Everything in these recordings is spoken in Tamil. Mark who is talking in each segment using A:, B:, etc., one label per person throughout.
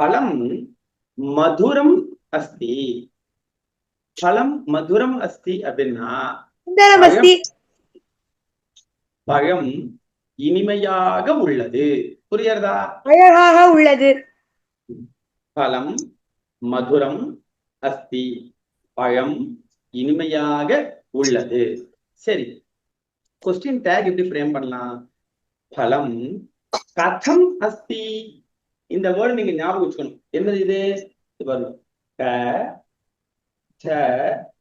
A: பழம் மதுரம் அஸ்தி. பழம் மதுரம் அஸ்தி அப்படின்னா
B: சுந்தரம் அஸ்தி.
A: பழம் இனிமையாக உள்ளது. புரியுறதா
B: அழகாக உள்ளது.
A: பழம் மதுரம் அஸ்தி. பழம் இனிமையாக உள்ளது. சரி கொஸ்டின் டேக் எப்படி ஃப்ரேம் பண்ணலாம்? பழம் கதம் அஸ்தி. இந்த வேர்டு நீங்க ஞாபகம் வச்சுக்கணும். என்னது இது?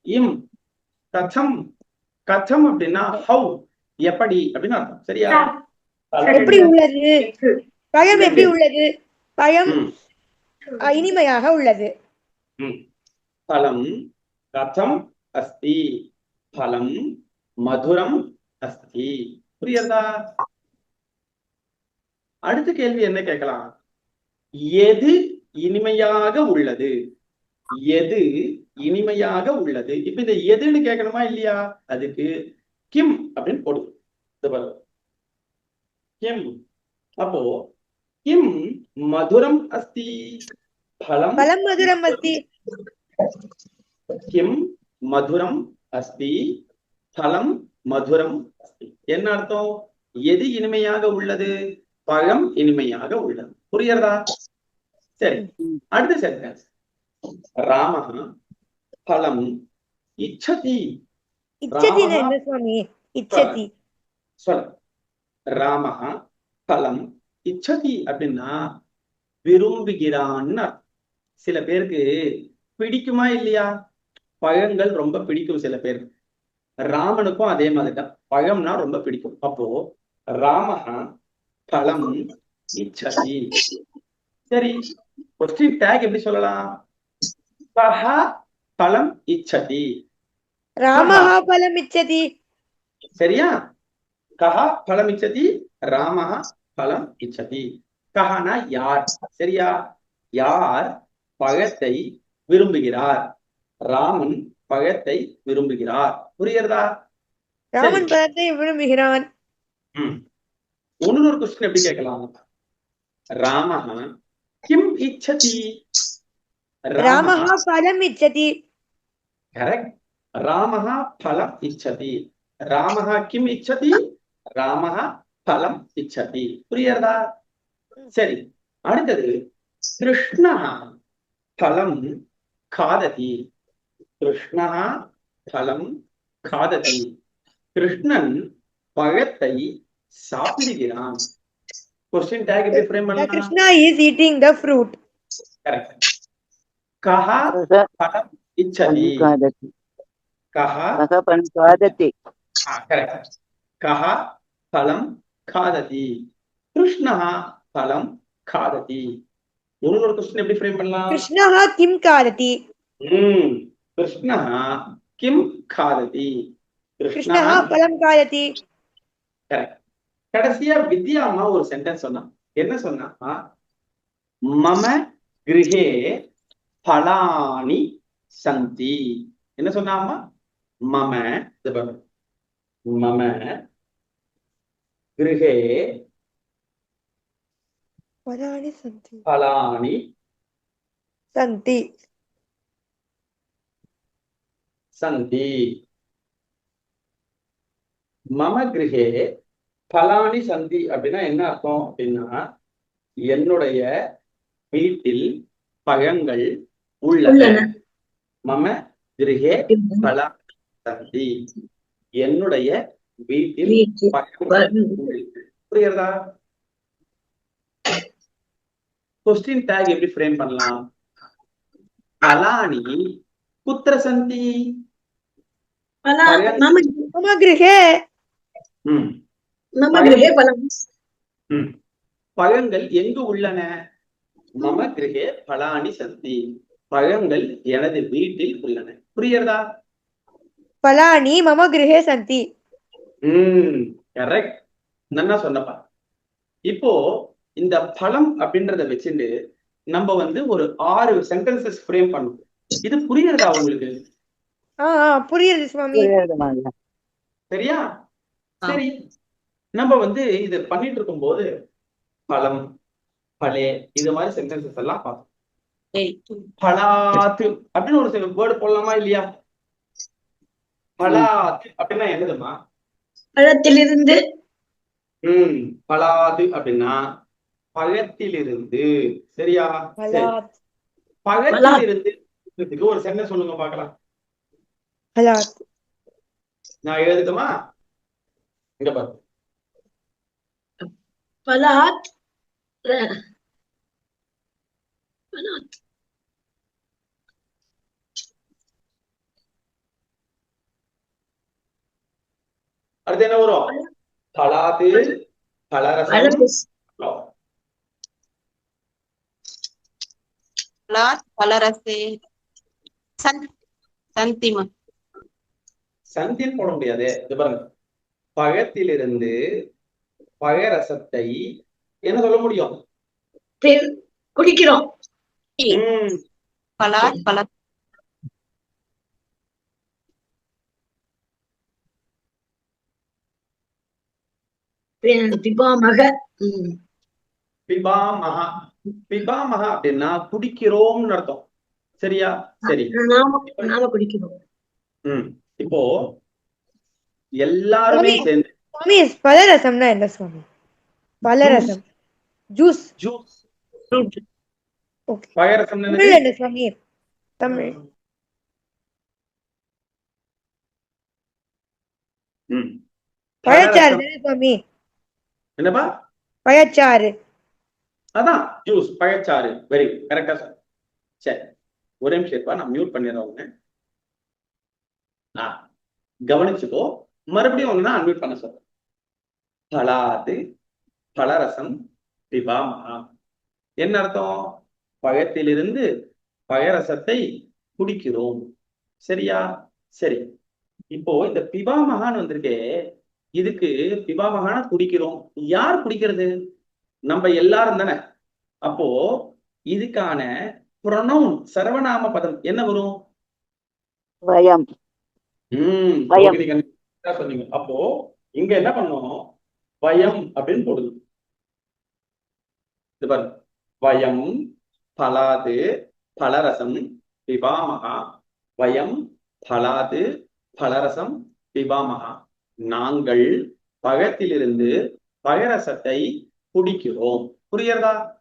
A: இம். கச்சம். கச்சம் அப்படின்னா ஹவு. எப்படி? அப்படின்னு அர்த்தம். சரியா?
B: எப்படி உள்ளது? பழம் எப்படி உள்ளது? பழம் இனிமையாக உள்ளது.
A: பலம் கதம் அஸ்தி. பலம் மதுரம் அஸ்தி. புரியுதா? அடுத்த கேள்வி என்ன கேட்கலாம்? எது இனிமையாக உள்ளது? எது இனிமையாக உள்ளது? இப்ப இந்த எதுன்னு கேட்கணுமா இல்லையா? அதுக்கு கிம் அப்படின்னு பாருங்க. கிம். அப்போ கிம் மதுரம் அஸ்தி பலம்
B: பழம் மதுரம் அஸ்தி.
A: கிம் மதுரம் அஸ்தி பலம் மதுரம் அஸ்தி. என்ன அர்த்தம்? எது இனிமையாக உள்ளது? பழம் இனிமையாக உள்ளது. புரியுறதா சரி அடுத்த சென்டென்ஸ் ராம பலம் இச்சதி.
B: இச்சதி
A: சொல்ல ராம பலம் இச்சதி. அப்படின்னா விரும்புகிறான்னு. சில பேருக்கு பிடிக்குமா இல்லையா? பழங்கள் ரொம்ப பிடிக்கும் சில பேருக்கு. ராமனுக்கும் அதே மாதிரி தான் பழம்னா ரொம்ப பிடிக்கும். அப்போ ராமஹ பழம் சரி. கொஸ்டின் டேக் எப்படி சொல்லலாம்? சஹ பழம் இச்சதி.
B: ராமஹா பலம் இச்சதி.
A: சரியா? கஹ பழம் இச்சதி ராமஹ பழம் இச்சதி. கஹனா யார்? சரியா? யார் பழத்தை விரும்புகிறார்? ராமன் பழத்தை விரும்புகிறார். புரியுறதா
B: ராமன் பழத்தை விரும்புகிறான்.
A: ம். இன்னொரு கொஸ்டின் எப்படி கேட்கலாம்? ராமஹ கிம் இச்சதி
B: ராமஹா பலம் இச்சதி
A: கரெக்ட் ராமஹ பலம் இச்சதி ராமஹ கிம் இச்சதி ராமஹ பலம் இச்சதி புரியுறதா சரி. அடுத்தது கிருஷ்ணா பலம் காததி கிருஷ்ணா பலம் காததி கிருஷ்ணன் பழத்தை சாப்பிடுகிறான்। கொஸ்டின் டேக் எப்படி ஃப்ரேம்
B: The
A: பண்ணலாம்
B: Krishna is eating the fruit.
A: Correct கஹா
C: सः
A: பலம் இச்சதி
C: खादति
A: கஹா
C: सः पन् खादति
A: கரெக்ட் கஹா பலம் காததி கிருஷ்ணா பலம் காததி இன்னொரு கொஸ்டின் எப்படி ஃப்ரேம் பண்ணலாம்
B: Krishnaha kim kadati?
A: ம் கிருஷ்ணா கிம் காததி கிருஷ்ணா
B: Krishnaha palam kadati.
A: கடைசியா வித்யா அம்மா ஒரு சென்டென்ஸ் சொன்னா என்ன சொன்னா மம கிருஹே பலானி சந்தி என்ன சொன்னா அம்மா மம. மம கிருஹே
B: Palani santi.
A: பலானி
B: Santi.
A: சந்தி மம கிரகே பலானி சந்தி அப்படின்னா என்ன அர்த்தம் அப்படின்னா என்னுடைய வீட்டில் பழங்கள் உள்ளன. மம கிருகே பலானி சந்தி. என்னுடைய வீட்டில் புரியுறதா கொஸ்டின் டேக் எப்படி ஃப்ரேம் பண்ணலாம்? பலானி குத்திர சந்தி.
D: மம நம்ம கிரகே
A: பலம் பழங்கள் எங்கு உள்ளன? மம கிரகே பலானி சந்தி. பழங்கள் எனது வீட்டில் உள்ளன. புரியுறதா
B: பலானி மம கிரகே சந்தி.
A: உம் கரெக்ட் நன்னா சொன்னப்பா. இப்போ இந்த பழம் அப்படின்றத வச்சுட்டு நம்ம வந்து ஒரு ஆறு சென்டென்சஸ் ஃப்ரேம் பண்ணுவோம் இது புரியறதா உங்களுக்கு?
B: புரியுது சுவாமி.
A: சரியா? சரி. நம்ம வந்து இது பண்ணிட்டு இருக்கும்போது பழம் பலே இது மாதிரி சென்டென்சஸ் எல்லாம் பார்த்தோம் பலாத்து அப்படின்னு ஒரு வேர்டு போடலாமா இல்லையா? பலாத்து அப்படின்னா என்னதுமா
D: பழத்திலிருந்து.
A: ம் பலாது அப்படின்னா பழத்திலிருந்து. சரியா? பழத்திலிருந்து. ஒரு சென்டென்ஸ் சொல்லுங்க பார்க்கலாம்.
B: பலாத்
A: நான் எழுதட்டுமா? இங்க பாரு.
D: பலாத். பலாத்.
A: அடுத்து என்ன வரும்? பலாது பலரசம்.
C: பலரசே. சந்த் சந்திமா
A: சந்தின் போட முடியாது. இது பாருங்க. பழத்திலிருந்து பழரசத்தை என்ன சொல்ல முடியும்?
D: குடிக்கிறோம்.
A: ம்.
C: பலாத் பல
D: பிபாமக. ம்.
A: பிபாமகா பிபாமகா அப்படின்னா குடிக்கிறோம்னு அர்த்தம். சரியா? சரி.
D: நாம குடிக்கிறோம்.
A: ம். இப்போ எல்லாருமே. சேர்ந்து
B: சுவாமி பலரசம்னா என்ன சுவாமி? பலரசம். ஜூஸ்.
A: ஜூஸ். பழரசம்
B: என்ன சுவாமி? தமிழ். பழச்சாறு
A: பழரசம்.
B: சுவாமி.
A: என்னப்பா?
B: பழச்சாறு.
A: அதான் ஜூஸ் பழச்சாறு. வெரி கரெக்டா சார் சரி. ஒரே நிமிஷம் இருப்பா நான் மியூட் பண்ணிடுறேன் உடனே கவனிச்சுக்கோ. மறுபடியும் ஒண்ணு அன்மியூட் பண்ண சொல்றேன். பலாது பழரசம் பிபாமகா என்ன அர்த்தம்? பழத்திலிருந்து பழரசத்தை குடிக்கிறோம். சரியா? சரி. இப்போ இந்த பிபாமகான்னு வந்திருக்கே. இதுக்கு பிபாமகான குடிக்கிறோம். யார் குடிக்கிறது? நம்ம எல்லாரும் தானே. அப்போ இதுக்கான ப்ரொனவுன் சர்வநாம பதம் என்ன வரும்?
E: வயம்.
A: ம்
E: வயம்.
A: ஓகே, நீங்க correct ஆ சொன்னீங்க. அப்போ இங்க என்ன பண்ணோம்? வயம் அப்படின்னு போடுது. இது பாருங்க. வயம் பலாது பலரசம் பிபாமகா வயம் பலாது பலரசம் பிபாமகா நாங்கள் பழத்திலிருந்து பழரசத்தை குடிக்கிறோம். புரியுறதா